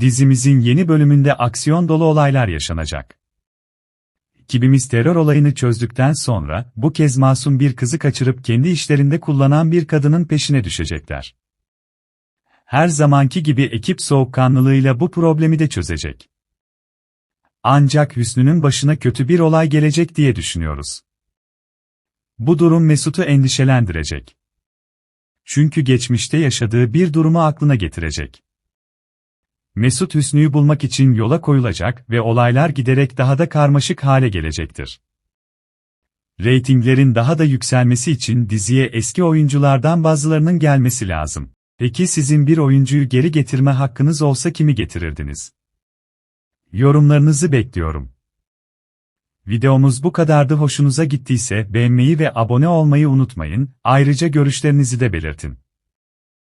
Dizimizin yeni bölümünde aksiyon dolu olaylar yaşanacak. Ekibimiz terör olayını çözdükten sonra, bu kez masum bir kızı kaçırıp kendi işlerinde kullanan bir kadının peşine düşecekler. Her zamanki gibi ekip soğukkanlılığıyla bu problemi de çözecek. Ancak Hüsnü'nün başına kötü bir olay gelecek diye düşünüyoruz. Bu durum Mesut'u endişelendirecek. Çünkü geçmişte yaşadığı bir durumu aklına getirecek. Mesut Hüsnü'yü bulmak için yola koyulacak ve olaylar giderek daha da karmaşık hale gelecektir. Reytinglerin daha da yükselmesi için diziye eski oyunculardan bazılarının gelmesi lazım. Peki sizin bir oyuncuyu geri getirme hakkınız olsa kimi getirirdiniz? Yorumlarınızı bekliyorum. Videomuz bu kadardı hoşunuza gittiyse beğenmeyi ve abone olmayı unutmayın, ayrıca görüşlerinizi de belirtin.